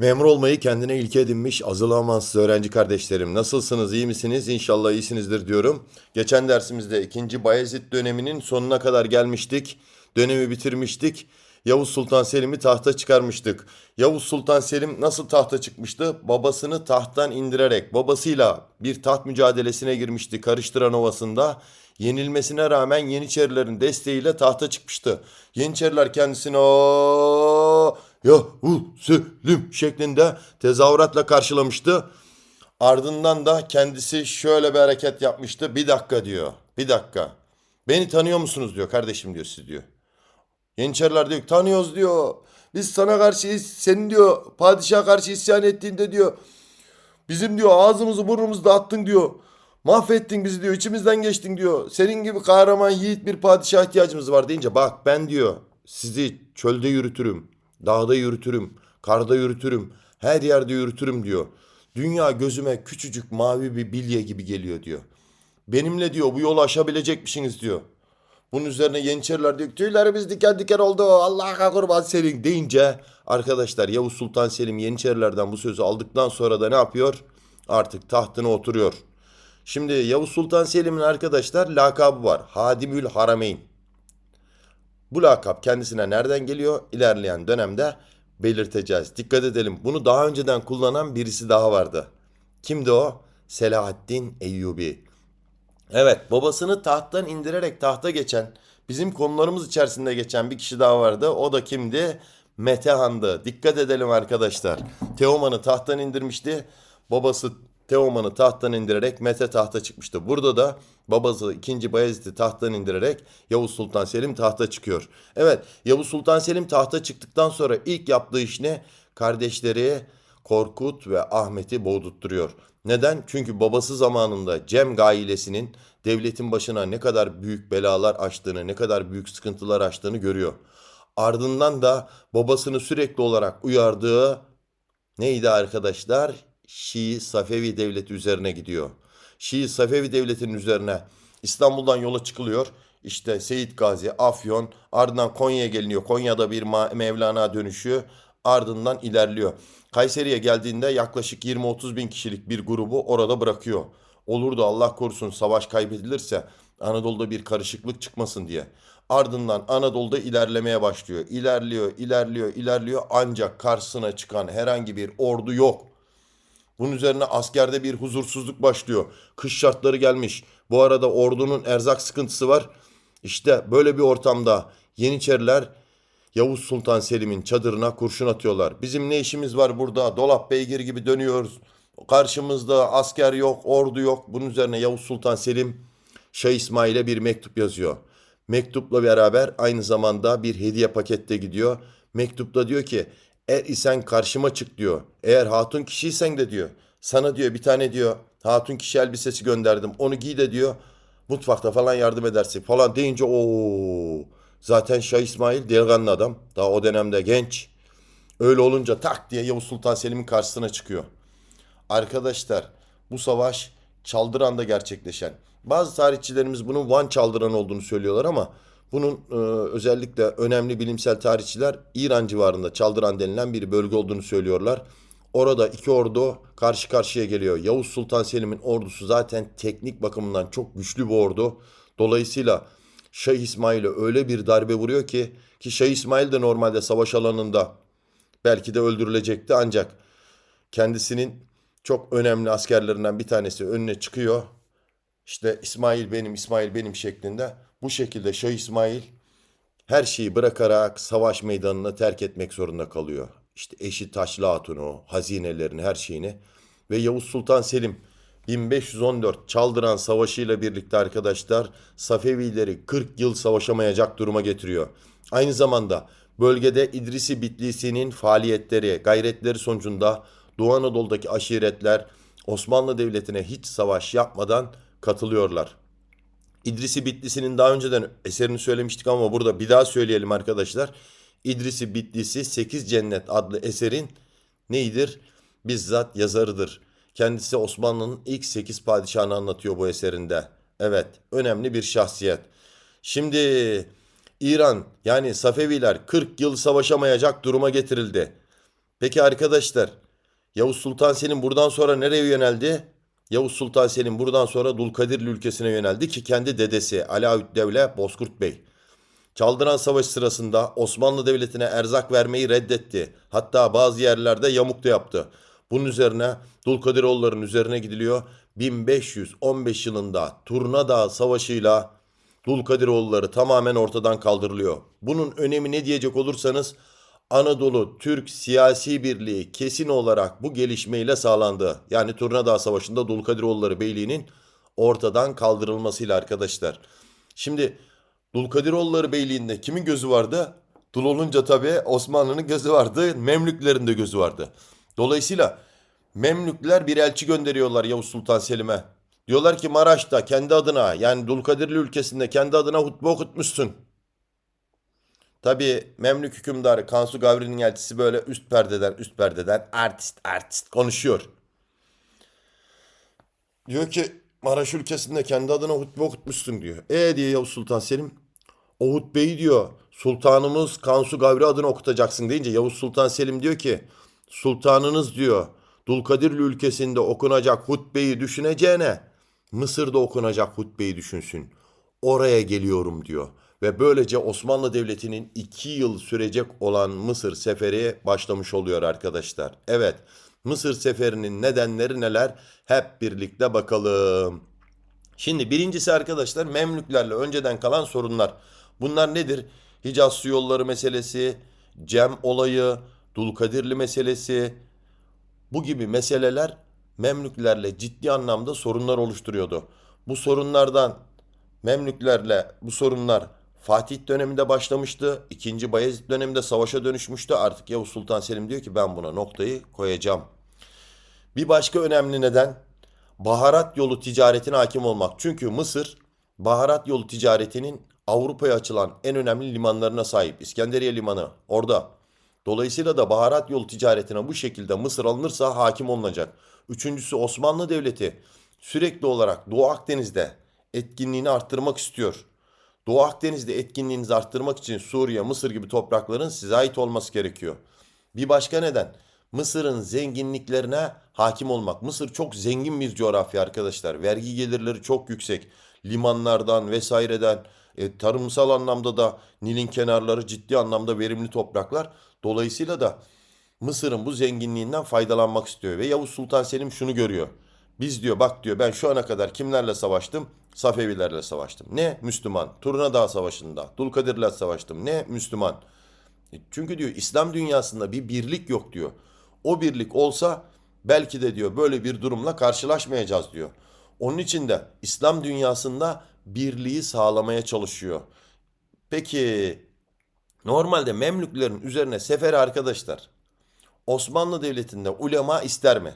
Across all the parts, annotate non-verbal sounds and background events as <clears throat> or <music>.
Memur olmayı kendine ilke edinmiş azılı amansız öğrenci kardeşlerim. Nasılsınız, iyi misiniz? İnşallah iyisinizdir diyorum. Geçen dersimizde 2. Bayezid döneminin sonuna kadar gelmiştik. Dönemi bitirmiştik. Yavuz Sultan Selim'i tahta çıkarmıştık. Yavuz Sultan Selim nasıl tahta çıkmıştı? Babasını tahttan indirerek babasıyla bir taht mücadelesine girmişti Karıştıran Ovası'nda. Yenilmesine rağmen Yeniçerilerin desteğiyle tahta çıkmıştı. Yeniçeriler kendisini o Yavuz Selim şeklinde tezahüratla karşılamıştı. Ardından da kendisi şöyle bir hareket yapmıştı. Bir dakika diyor. Bir dakika. Beni tanıyor musunuz diyor kardeşim diyor siz diyor. Yeniçeriler diyor tanıyoruz diyor. Biz sana karşıyız. Senin diyor padişaha karşı isyan ettiğinde diyor. Bizim diyor ağzımızı burnumuzu dağıttın diyor. Mahvettin bizi diyor. içimizden geçtin diyor. Senin gibi kahraman yiğit bir padişah ihtiyacımız var deyince bak ben diyor sizi çölde yürütürüm. Dağda yürütürüm. Karda yürütürüm. Her yerde yürütürüm diyor. Dünya gözüme küçücük mavi bir bilye gibi geliyor diyor. Benimle diyor bu yolu aşabilecekmişsiniz diyor. Bunun üzerine Yeniçeriler diyor tüylerimiz diken diken oldu Allah'a kurban senin deyince arkadaşlar Yavuz Sultan Selim Yeniçerilerden bu sözü aldıktan sonra da ne yapıyor? Artık tahtına oturuyor. Şimdi Yavuz Sultan Selim'in arkadaşlar lakabı var. Hadimül Harameyn. Bu lakap kendisine nereden geliyor? İlerleyen dönemde belirteceğiz. Dikkat edelim. Bunu daha önceden kullanan birisi daha vardı. Kimdi o? Selahaddin Eyyubi. Evet, babasını tahttan indirerek tahta geçen, bizim konularımız içerisinde geçen bir kişi daha vardı. O da kimdi? Metehan'dı. Dikkat edelim arkadaşlar. Teoman'ı tahttan indirmişti. Babası Teoman'ı tahttan indirerek Mete tahta çıkmıştı. Burada da babası 2. Bayezid'i tahttan indirerek Yavuz Sultan Selim tahta çıkıyor. Evet, Yavuz Sultan Selim tahta çıktıktan sonra ilk yaptığı iş ne? Kardeşleri Korkut ve Ahmet'i boğdurtturuyor. Neden? Çünkü babası zamanında Cem ailesinin devletin başına ne kadar büyük belalar açtığını, ne kadar büyük sıkıntılar açtığını görüyor. Ardından da babasını sürekli olarak uyardığı neydi arkadaşlar? Şii Safevi devleti üzerine gidiyor. Şii Safevi devletinin üzerine İstanbul'dan yola çıkılıyor. İşte Seyit Gazi, Afyon, ardından Konya'ya geliniyor. Konya'da bir Mevlana dönüşü ardından ilerliyor. Kayseri'ye geldiğinde yaklaşık 20-30 bin kişilik bir grubu orada bırakıyor. Olur da Allah korusun savaş kaybedilirse Anadolu'da bir karışıklık çıkmasın diye. Ardından Anadolu'da ilerlemeye başlıyor. İlerliyor, ilerliyor, ilerliyor ancak karşısına çıkan herhangi bir ordu yok. Bunun üzerine askerde bir huzursuzluk başlıyor. Kış şartları gelmiş. Bu arada ordunun erzak sıkıntısı var. İşte böyle bir ortamda Yeniçeriler Yavuz Sultan Selim'in çadırına kurşun atıyorlar. Bizim ne işimiz var burada? Dolap beygir gibi dönüyoruz. Karşımızda asker yok, ordu yok. Bunun üzerine Yavuz Sultan Selim Şah İsmail'e bir mektup yazıyor. Mektupla beraber aynı zamanda bir hediye pakette gidiyor. Mektupta diyor ki er isen karşıma çık diyor. Eğer hatun kişiysen de diyor. Sana diyor bir tane diyor hatun kişi elbisesi gönderdim. Onu giy de diyor. Mutfakta falan yardım edersin falan deyince o zaten Şah İsmail delikanlı adam. Daha o dönemde genç. Öyle olunca tak diye Yavuz Sultan Selim'in karşısına çıkıyor. Arkadaşlar bu savaş Çaldıran'da gerçekleşen. Bazı tarihçilerimiz bunun Van Çaldıran olduğunu söylüyorlar ama bunun e, özellikle önemli bilimsel tarihçiler İran civarında Çaldıran denilen bir bölge olduğunu söylüyorlar. Orada iki ordu karşı karşıya geliyor. Yavuz Sultan Selim'in ordusu zaten teknik bakımından çok güçlü bir ordu. Dolayısıyla Şah İsmail'e öyle bir darbe vuruyor ki ki Şah İsmail de normalde savaş alanında belki de öldürülecekti ancak kendisinin çok önemli askerlerinden bir tanesi önüne çıkıyor. İşte İsmail benim, İsmail benim şeklinde. Bu şekilde Şah İsmail her şeyi bırakarak savaş meydanını terk etmek zorunda kalıyor. İşte eşi Taşlı Hatun'u, hazinelerini, her şeyini. Ve Yavuz Sultan Selim 1514 Çaldıran Savaşı ile birlikte arkadaşlar Safevileri 40 yıl savaşamayacak duruma getiriyor. Aynı zamanda bölgede İdrisi Bitlisi'nin faaliyetleri, gayretleri sonucunda Doğu Anadolu'daki aşiretler Osmanlı Devleti'ne hiç savaş yapmadan katılıyorlar. İdrisi Bitlisi'nin daha önceden eserini söylemiştik ama burada bir daha söyleyelim arkadaşlar. İdrisi Bitlisi 8 Cennet adlı eserin neydir? Bizzat yazarıdır. Kendisi Osmanlı'nın ilk 8 padişahını anlatıyor bu eserinde. Evet, önemli bir şahsiyet. Şimdi İran yani Safeviler 40 yıl savaşamayacak duruma getirildi. Peki arkadaşlar Yavuz Sultan Selim buradan sonra nereye yöneldi? Yavuz Sultan Selim buradan sonra Dulkadirli ülkesine yöneldi ki kendi dedesi Alaüddevle Bozkurt Bey. Çaldıran Savaşı sırasında Osmanlı Devleti'ne erzak vermeyi reddetti. Hatta bazı yerlerde yamuk da yaptı. Bunun üzerine Dulkadiroğulların üzerine gidiliyor. 1515 yılında Turna Dağı Savaşı'yla Dulkadiroğulları tamamen ortadan kaldırılıyor. Bunun önemi ne diyecek olursanız Anadolu Türk siyasi birliği kesin olarak bu gelişmeyle sağlandı. Yani Turna Dağı Savaşı'nda Dulkadiroğulları Beyliği'nin ortadan kaldırılmasıyla arkadaşlar. Şimdi Dulkadiroğulları Beyliği'nde kimin gözü vardı? Dul olunca tabii Osmanlı'nın gözü vardı, Memlüklerin de gözü vardı. Dolayısıyla Memlükler bir elçi gönderiyorlar Yavuz Sultan Selim'e. Diyorlar ki Maraş'ta kendi adına yani Dulkadirli ülkesinde kendi adına hutbe okutmuşsun. Tabii Memlük hükümdarı Kansu Gavri'nin elçisi böyle üst perdeden üst perdeden artist artist konuşuyor. Diyor ki Maraş ülkesinde kendi adına hutbe okutmuşsun diyor. E diyor Yavuz Sultan Selim. O hutbeyi diyor sultanımız Kansu Gavri adına okutacaksın deyince Yavuz Sultan Selim diyor ki sultanınız diyor Dulkadirli ülkesinde okunacak hutbeyi düşüneceğine Mısır'da okunacak hutbeyi düşünsün. Oraya geliyorum diyor. Ve böylece Osmanlı Devleti'nin iki yıl sürecek olan Mısır seferi başlamış oluyor arkadaşlar. Evet Mısır seferinin nedenleri neler? Hep birlikte bakalım. Şimdi birincisi arkadaşlar Memlüklerle önceden kalan sorunlar. Bunlar nedir? Hicaz su yolları meselesi, Cem olayı, Dulkadirli meselesi, bu gibi meseleler Memlüklerle ciddi anlamda sorunlar oluşturuyordu. Bu sorunlardan Memlüklerle bu sorunlar Fatih döneminde başlamıştı. İkinci Bayezid döneminde savaşa dönüşmüştü. Artık Yavuz Sultan Selim diyor ki ben buna noktayı koyacağım. Bir başka önemli neden baharat yolu ticaretine hakim olmak. Çünkü Mısır baharat yolu ticaretinin Avrupa'ya açılan en önemli limanlarına sahip. İskenderiye Limanı orada. Dolayısıyla da baharat yolu ticaretine bu şekilde Mısır alınırsa hakim olunacak. Üçüncüsü Osmanlı Devleti sürekli olarak Doğu Akdeniz'de etkinliğini arttırmak istiyor. Doğu Akdeniz'de etkinliğinizi arttırmak için Suriye, Mısır gibi toprakların size ait olması gerekiyor. Bir başka neden Mısır'ın zenginliklerine hakim olmak. Mısır çok zengin bir coğrafya arkadaşlar. Vergi gelirleri çok yüksek. Limanlardan vesaireden e, tarımsal anlamda da Nil'in kenarları ciddi anlamda verimli topraklar. Dolayısıyla da Mısır'ın bu zenginliğinden faydalanmak istiyor. Ve Yavuz Sultan Selim şunu görüyor. Biz diyor bak diyor ben şu ana kadar kimlerle savaştım? Safevilerle savaştım. Ne? Müslüman. Turna Dağı Savaşı'nda. Dulkadir'le savaştım. Ne? Müslüman. E, Çünkü diyor İslam dünyasında bir birlik yok diyor. O birlik olsa belki de diyor böyle bir durumla karşılaşmayacağız diyor. Onun için de İslam dünyasında birliği sağlamaya çalışıyor. Peki normalde Memlüklerin üzerine seferi arkadaşlar Osmanlı Devleti'nde ulema ister mi?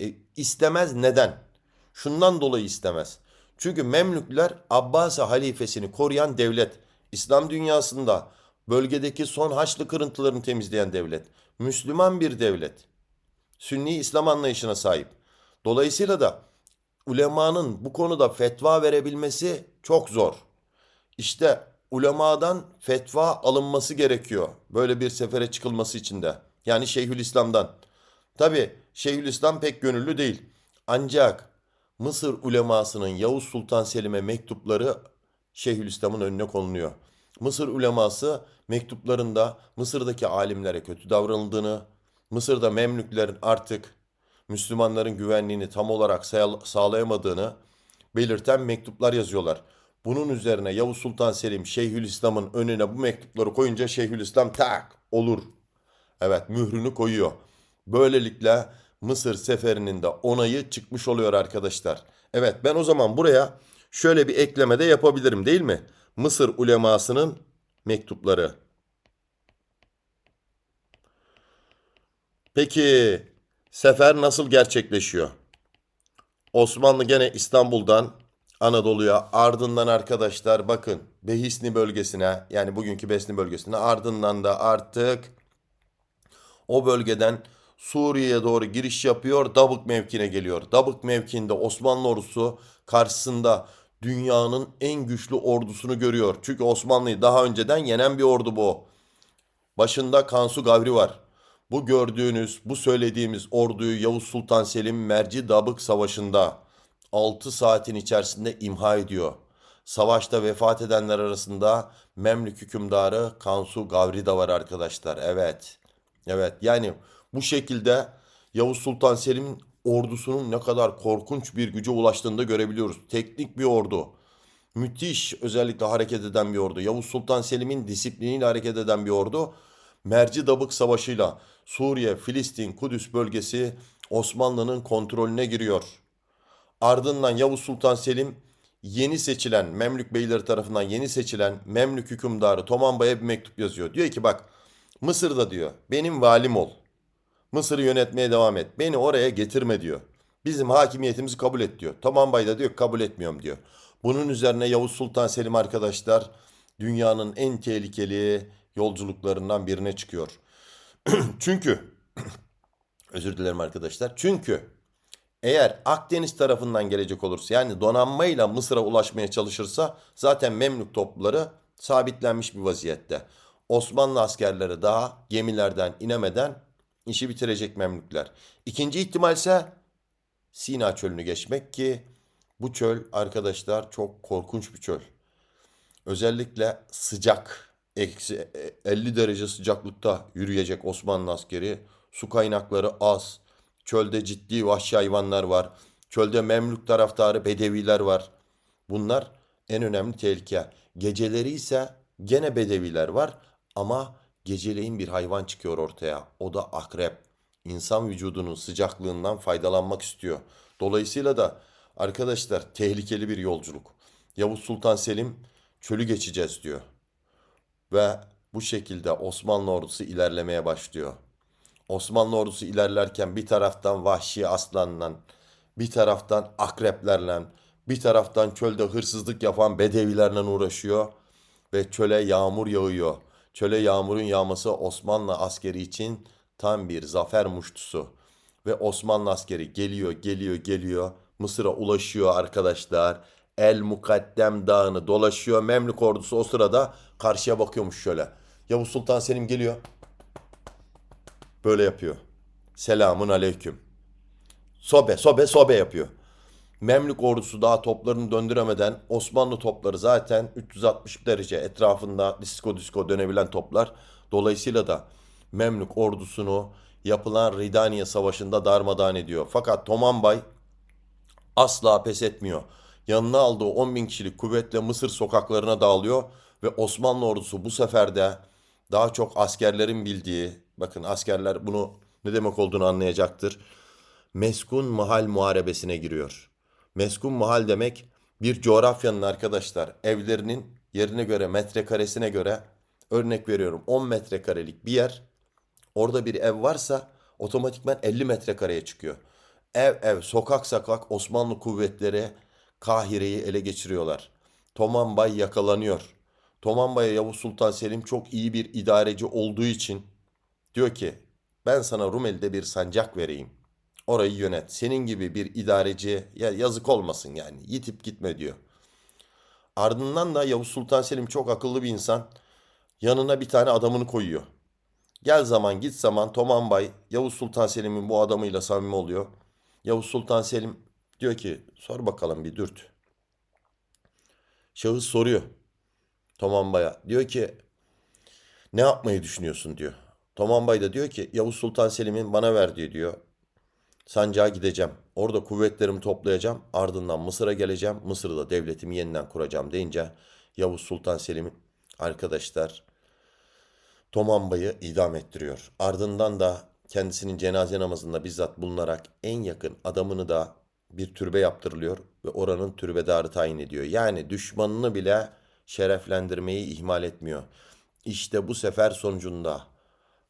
E, istemez neden? Şundan dolayı istemez. Çünkü Memlükler Abbasi halifesini koruyan devlet. İslam dünyasında bölgedeki son Haçlı kırıntılarını temizleyen devlet. Müslüman bir devlet. Sünni İslam anlayışına sahip. Dolayısıyla da ulemanın bu konuda fetva verebilmesi çok zor. İşte ulemadan fetva alınması gerekiyor. Böyle bir sefere çıkılması için de. Yani Şeyhülislam'dan. Tabi Şeyhülislam pek gönüllü değil. Ancak Mısır ulemasının Yavuz Sultan Selim'e mektupları Şeyhülislam'ın önüne konuluyor. Mısır uleması mektuplarında Mısır'daki alimlere kötü davranıldığını, Mısır'da Memlüklerin artık Müslümanların güvenliğini tam olarak sağ- sağlayamadığını belirten mektuplar yazıyorlar. Bunun üzerine Yavuz Sultan Selim Şeyhülislam'ın önüne bu mektupları koyunca Şeyhülislam tak olur. Evet mührünü koyuyor. Böylelikle Mısır seferinin de onayı çıkmış oluyor arkadaşlar. Evet ben o zaman buraya şöyle bir ekleme de yapabilirim değil mi? Mısır ulemasının mektupları. Peki sefer nasıl gerçekleşiyor? Osmanlı gene İstanbul'dan Anadolu'ya ardından arkadaşlar bakın Behisni bölgesine yani bugünkü Besni bölgesine ardından da artık o bölgeden Suriye'ye doğru giriş yapıyor. Dabık mevkine geliyor. Dabık mevkinde Osmanlı ordusu karşısında dünyanın en güçlü ordusunu görüyor. Çünkü Osmanlı'yı daha önceden yenen bir ordu bu. Başında Kansu Gavri var. Bu gördüğünüz, bu söylediğimiz orduyu Yavuz Sultan Selim Merci Dabık Savaşı'nda 6 saatin içerisinde imha ediyor. Savaşta vefat edenler arasında Memlük hükümdarı Kansu Gavri de var arkadaşlar. Evet. Evet yani bu şekilde Yavuz Sultan Selim'in ordusunun ne kadar korkunç bir güce ulaştığını da görebiliyoruz. Teknik bir ordu. Müthiş özellikle hareket eden bir ordu. Yavuz Sultan Selim'in disipliniyle hareket eden bir ordu. Merci Dabık Savaşı'yla Suriye, Filistin, Kudüs bölgesi Osmanlı'nın kontrolüne giriyor. Ardından Yavuz Sultan Selim yeni seçilen Memlük beyleri tarafından yeni seçilen Memlük hükümdarı Tomanbay'a bir mektup yazıyor. Diyor ki bak Mısır'da diyor benim valim ol. Mısır'ı yönetmeye devam et. Beni oraya getirme diyor. Bizim hakimiyetimizi kabul et diyor. Tomanbay da diyor kabul etmiyorum diyor. Bunun üzerine Yavuz Sultan Selim arkadaşlar dünyanın en tehlikeli yolculuklarından birine çıkıyor. <clears throat> Çünkü <clears throat> özür dilerim arkadaşlar. Çünkü eğer Akdeniz tarafından gelecek olursa yani donanmayla Mısır'a ulaşmaya çalışırsa zaten Memlük topları sabitlenmiş bir vaziyette. Osmanlı askerleri daha gemilerden inemeden işi bitirecek Memlükler. İkinci ihtimal ise Sina çölünü geçmek ki bu çöl arkadaşlar çok korkunç bir çöl. Özellikle sıcak, eksi 50 derece sıcaklıkta yürüyecek Osmanlı askeri. Su kaynakları az. Çölde ciddi vahşi hayvanlar var. Çölde Memlük taraftarı Bedeviler var. Bunlar en önemli tehlike. Geceleri ise gene Bedeviler var ama geceleyin bir hayvan çıkıyor ortaya. O da akrep. İnsan vücudunun sıcaklığından faydalanmak istiyor. Dolayısıyla da arkadaşlar tehlikeli bir yolculuk. Yavuz Sultan Selim çölü geçeceğiz diyor. Ve bu şekilde Osmanlı ordusu ilerlemeye başlıyor. Osmanlı ordusu ilerlerken bir taraftan vahşi aslanla, bir taraftan akreplerle, bir taraftan çölde hırsızlık yapan bedevilerle uğraşıyor ve çöle yağmur yağıyor. Çöle yağmurun yağması Osmanlı askeri için tam bir zafer muştusu. Ve Osmanlı askeri geliyor, geliyor, geliyor. Mısır'a ulaşıyor arkadaşlar. El Mukaddem Dağı'nı dolaşıyor. Memlük ordusu o sırada karşıya bakıyormuş şöyle. Yavuz Sultan Selim geliyor. Böyle yapıyor. Selamun aleyküm. Sobe, sobe, sobe yapıyor. Memlük ordusu daha toplarını döndüremeden Osmanlı topları zaten 360 derece etrafında disko disko dönebilen toplar. Dolayısıyla da Memlük ordusunu yapılan Ridaniye Savaşı'nda darmadağın ediyor. Fakat Tomanbay asla pes etmiyor. Yanına aldığı 10 bin kişilik kuvvetle Mısır sokaklarına dağılıyor ve Osmanlı ordusu bu sefer de daha çok askerlerin bildiği, bakın askerler bunu ne demek olduğunu anlayacaktır. Meskun mahal muharebesine giriyor. Meskun mahal demek bir coğrafyanın arkadaşlar evlerinin yerine göre metrekaresine göre örnek veriyorum 10 metrekarelik bir yer orada bir ev varsa otomatikman 50 metrekareye çıkıyor. Ev ev sokak sokak Osmanlı kuvvetleri Kahire'yi ele geçiriyorlar. Tomanbay yakalanıyor. Tomanbay'a Yavuz Sultan Selim çok iyi bir idareci olduğu için diyor ki ben sana Rumeli'de bir sancak vereyim. Orayı yönet. Senin gibi bir idareci ya yazık olmasın yani. Yitip gitme diyor. Ardından da Yavuz Sultan Selim çok akıllı bir insan. Yanına bir tane adamını koyuyor. Gel zaman git zaman Tomanbay Yavuz Sultan Selim'in bu adamıyla samimi oluyor. Yavuz Sultan Selim diyor ki sor bakalım bir dürt. Şahıs soruyor Tomanbay'a. Diyor ki ne yapmayı düşünüyorsun diyor. Tomanbay da diyor ki Yavuz Sultan Selim'in bana verdiği diyor. Sancağa gideceğim. Orada kuvvetlerimi toplayacağım. Ardından Mısır'a geleceğim. Mısır'da devletimi yeniden kuracağım deyince Yavuz Sultan Selim arkadaşlar Tomanbay'ı idam ettiriyor. Ardından da kendisinin cenaze namazında bizzat bulunarak en yakın adamını da bir türbe yaptırılıyor ve oranın türbedarı tayin ediyor. Yani düşmanını bile şereflendirmeyi ihmal etmiyor. İşte bu sefer sonucunda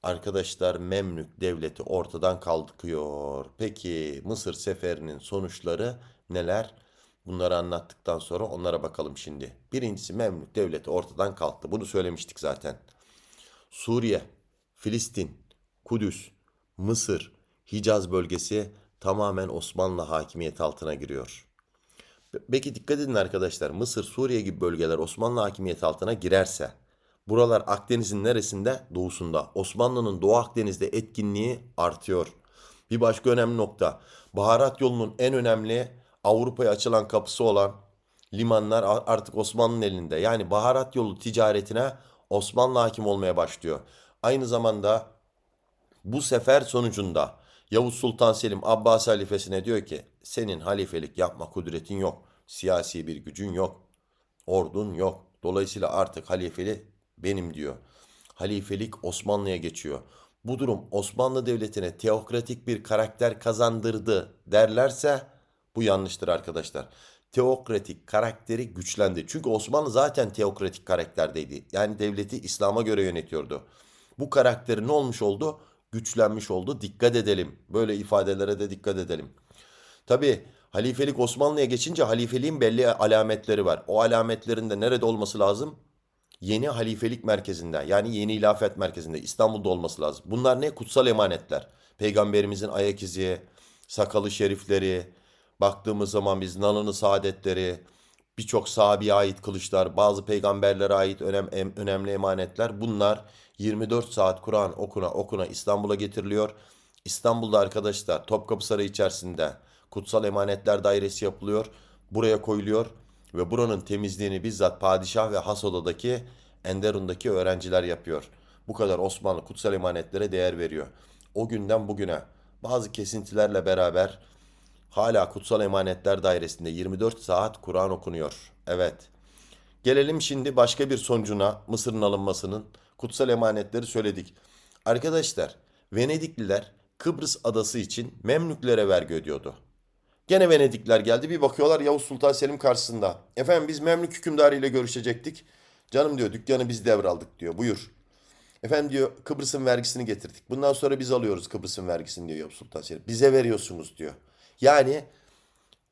arkadaşlar Memlük devleti ortadan kalkıyor. Peki Mısır seferinin sonuçları neler? Bunları anlattıktan sonra onlara bakalım şimdi. Birincisi Memlük devleti ortadan kalktı. Bunu söylemiştik zaten. Suriye, Filistin, Kudüs, Mısır, Hicaz bölgesi tamamen Osmanlı hakimiyeti altına giriyor. Peki dikkat edin arkadaşlar Mısır, Suriye gibi bölgeler Osmanlı hakimiyeti altına girerse Buralar Akdeniz'in neresinde? Doğusunda. Osmanlı'nın Doğu Akdeniz'de etkinliği artıyor. Bir başka önemli nokta. Baharat yolunun en önemli Avrupa'ya açılan kapısı olan limanlar artık Osmanlı'nın elinde. Yani baharat yolu ticaretine Osmanlı hakim olmaya başlıyor. Aynı zamanda bu sefer sonucunda Yavuz Sultan Selim Abbas halifesine diyor ki senin halifelik yapma kudretin yok. Siyasi bir gücün yok. Ordun yok. Dolayısıyla artık halifeli benim diyor. Halifelik Osmanlı'ya geçiyor. Bu durum Osmanlı Devleti'ne teokratik bir karakter kazandırdı derlerse bu yanlıştır arkadaşlar. Teokratik karakteri güçlendi. Çünkü Osmanlı zaten teokratik karakterdeydi. Yani devleti İslam'a göre yönetiyordu. Bu karakteri ne olmuş oldu? Güçlenmiş oldu. Dikkat edelim. Böyle ifadelere de dikkat edelim. Tabii halifelik Osmanlı'ya geçince halifeliğin belli alametleri var. O alametlerin de nerede olması lazım? Yeni halifelik merkezinde yani yeni hilafet merkezinde İstanbul'da olması lazım. Bunlar ne? Kutsal emanetler. Peygamberimizin ayak izi, sakalı şerifleri, baktığımız zaman biz nalını saadetleri, birçok sahabeye ait kılıçlar, bazı peygamberlere ait önem, em- önemli emanetler. Bunlar 24 saat Kur'an okuna okuna İstanbul'a getiriliyor. İstanbul'da arkadaşlar Topkapı Sarayı içerisinde Kutsal Emanetler Dairesi yapılıyor. Buraya koyuluyor ve buranın temizliğini bizzat padişah ve has odadaki Enderun'daki öğrenciler yapıyor. Bu kadar Osmanlı kutsal emanetlere değer veriyor. O günden bugüne bazı kesintilerle beraber hala Kutsal Emanetler Dairesi'nde 24 saat Kur'an okunuyor. Evet. Gelelim şimdi başka bir sonucuna Mısır'ın alınmasının kutsal emanetleri söyledik. Arkadaşlar Venedikliler Kıbrıs adası için Memlüklere vergi ödüyordu. Gene Venedikler geldi bir bakıyorlar Yavuz Sultan Selim karşısında. Efendim biz Memlük hükümdarı ile görüşecektik. Canım diyor dükkanı biz devraldık diyor buyur. Efendim diyor Kıbrıs'ın vergisini getirdik. Bundan sonra biz alıyoruz Kıbrıs'ın vergisini diyor Yavuz Sultan Selim. Bize veriyorsunuz diyor. Yani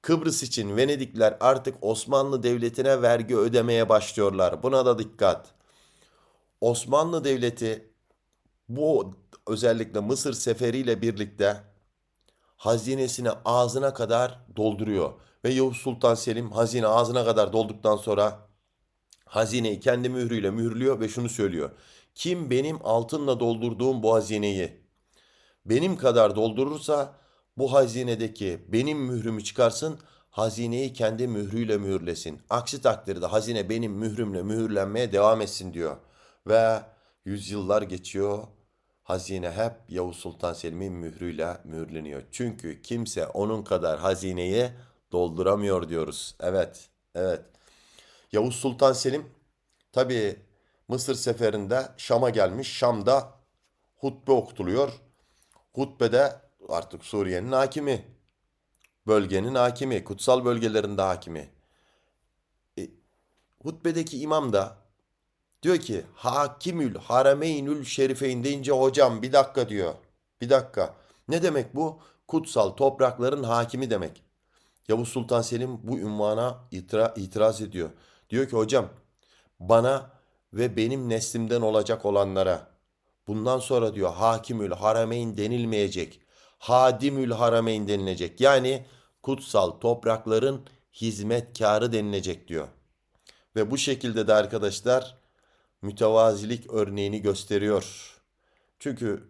Kıbrıs için Venedikler artık Osmanlı Devleti'ne vergi ödemeye başlıyorlar. Buna da dikkat. Osmanlı Devleti bu özellikle Mısır seferiyle birlikte hazinesini ağzına kadar dolduruyor. Ve Yavuz Sultan Selim hazine ağzına kadar dolduktan sonra hazineyi kendi mührüyle mühürlüyor ve şunu söylüyor. Kim benim altınla doldurduğum bu hazineyi benim kadar doldurursa bu hazinedeki benim mührümü çıkarsın, hazineyi kendi mührüyle mühürlesin. Aksi takdirde hazine benim mührümle mühürlenmeye devam etsin diyor. Ve yüzyıllar geçiyor. Hazine hep Yavuz Sultan Selim'in mührüyle mühürleniyor. Çünkü kimse onun kadar hazineyi dolduramıyor diyoruz. Evet, evet. Yavuz Sultan Selim tabii Mısır seferinde Şam'a gelmiş. Şam'da hutbe okutuluyor. Hutbede artık Suriye'nin hakimi, bölgenin hakimi, kutsal bölgelerinde hakimi. E, hutbedeki imam da diyor ki Hakimül Harameynül Şerifeyn deyince hocam bir dakika diyor. Bir dakika. Ne demek bu? Kutsal toprakların hakimi demek. Yavuz Sultan Selim bu ünvana itira- itiraz ediyor. Diyor ki hocam bana ve benim neslimden olacak olanlara bundan sonra diyor Hakimül Harameyn denilmeyecek. Hadimül Harameyn denilecek. Yani kutsal toprakların hizmetkarı denilecek diyor. Ve bu şekilde de arkadaşlar mütevazilik örneğini gösteriyor. Çünkü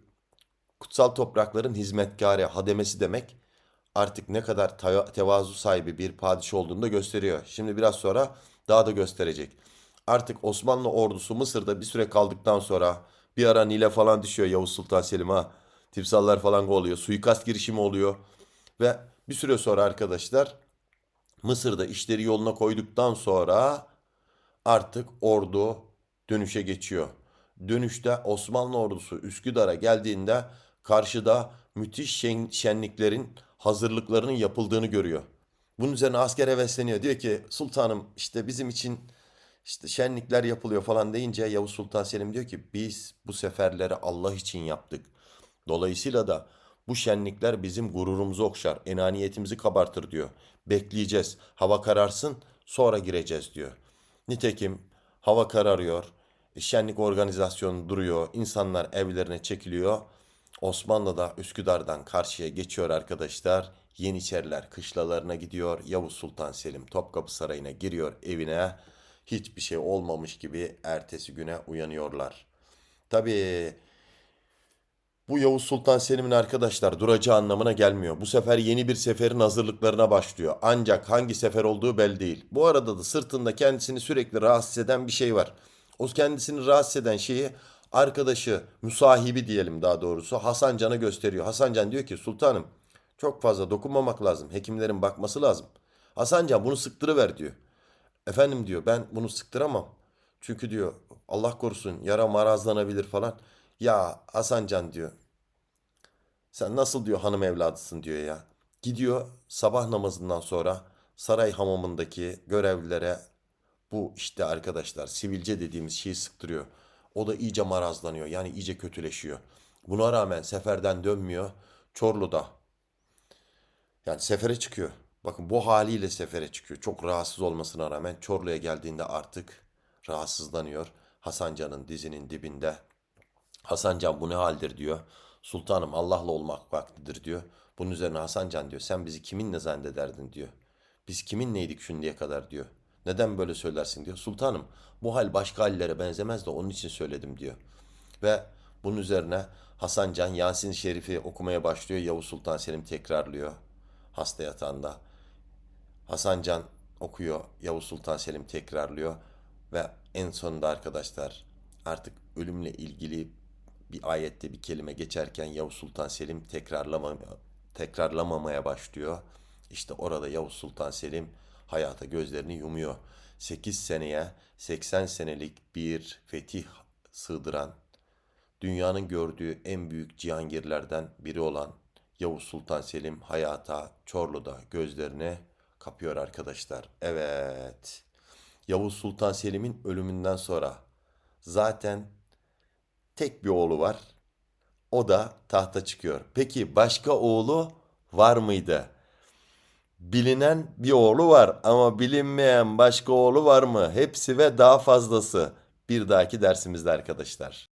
kutsal toprakların hizmetkarı, hademesi demek artık ne kadar teva- tevazu sahibi bir padişah olduğunu da gösteriyor. Şimdi biraz sonra daha da gösterecek. Artık Osmanlı ordusu Mısır'da bir süre kaldıktan sonra bir ara Nil'e falan düşüyor Yavuz Sultan Selim ha. Timsallar falan oluyor. Suikast girişimi oluyor. Ve bir süre sonra arkadaşlar Mısır'da işleri yoluna koyduktan sonra artık ordu dönüşe geçiyor. Dönüşte Osmanlı ordusu Üsküdar'a geldiğinde karşıda müthiş şen- şenliklerin hazırlıklarının yapıldığını görüyor. Bunun üzerine asker hevesleniyor. Diyor ki sultanım işte bizim için işte şenlikler yapılıyor falan deyince Yavuz Sultan Selim diyor ki biz bu seferleri Allah için yaptık. Dolayısıyla da bu şenlikler bizim gururumuzu okşar, enaniyetimizi kabartır diyor. Bekleyeceğiz. Hava kararsın, sonra gireceğiz diyor. Nitekim hava kararıyor. E, Şenlik organizasyonu duruyor. insanlar evlerine çekiliyor. Osmanlı da Üsküdar'dan karşıya geçiyor arkadaşlar. Yeniçeriler kışlalarına gidiyor. Yavuz Sultan Selim Topkapı Sarayı'na giriyor evine. hiçbir şey olmamış gibi ertesi güne uyanıyorlar. Tabii bu Yavuz Sultan Selim'in arkadaşlar duracağı anlamına gelmiyor. Bu sefer yeni bir seferin hazırlıklarına başlıyor. Ancak hangi sefer olduğu belli değil. Bu arada da sırtında kendisini sürekli rahatsız eden bir şey var. O kendisini rahatsız eden şeyi arkadaşı, müsahibi diyelim daha doğrusu Hasan Can'a gösteriyor. Hasan Can diyor ki sultanım çok fazla dokunmamak lazım. Hekimlerin bakması lazım. Hasan Can bunu sıktırıver diyor. Efendim diyor ben bunu sıktıramam. Çünkü diyor Allah korusun yara marazlanabilir falan. Ya Hasancan diyor. Sen nasıl diyor hanım evladısın diyor ya. Gidiyor sabah namazından sonra saray hamamındaki görevlilere bu işte arkadaşlar sivilce dediğimiz şeyi sıktırıyor. O da iyice marazlanıyor yani iyice kötüleşiyor. Buna rağmen seferden dönmüyor. Çorlu'da yani sefere çıkıyor. Bakın bu haliyle sefere çıkıyor. Çok rahatsız olmasına rağmen Çorlu'ya geldiğinde artık rahatsızlanıyor. Hasancan'ın dizinin dibinde. Hasancan bu ne haldir diyor. Sultanım Allah'la olmak vaktidir diyor. Bunun üzerine Hasancan diyor sen bizi kiminle zannederdin diyor. Biz kiminleydik şimdiye kadar diyor. Neden böyle söylersin diyor. Sultanım bu hal başka hallere benzemez de onun için söyledim diyor. Ve bunun üzerine Hasan Can Yasin Şerif'i okumaya başlıyor. Yavuz Sultan Selim tekrarlıyor hasta yatağında. Hasan Can okuyor. Yavuz Sultan Selim tekrarlıyor. Ve en sonunda arkadaşlar artık ölümle ilgili bir ayette bir kelime geçerken Yavuz Sultan Selim tekrarlama, tekrarlamamaya başlıyor. İşte orada Yavuz Sultan Selim hayata gözlerini yumuyor. 8 seneye 80 senelik bir fetih sığdıran dünyanın gördüğü en büyük cihangirlerden biri olan Yavuz Sultan Selim hayata Çorlu'da gözlerini kapıyor arkadaşlar. Evet. Yavuz Sultan Selim'in ölümünden sonra zaten tek bir oğlu var. O da tahta çıkıyor. Peki başka oğlu var mıydı? Bilinen bir oğlu var ama bilinmeyen başka oğlu var mı? Hepsi ve daha fazlası bir dahaki dersimizde arkadaşlar.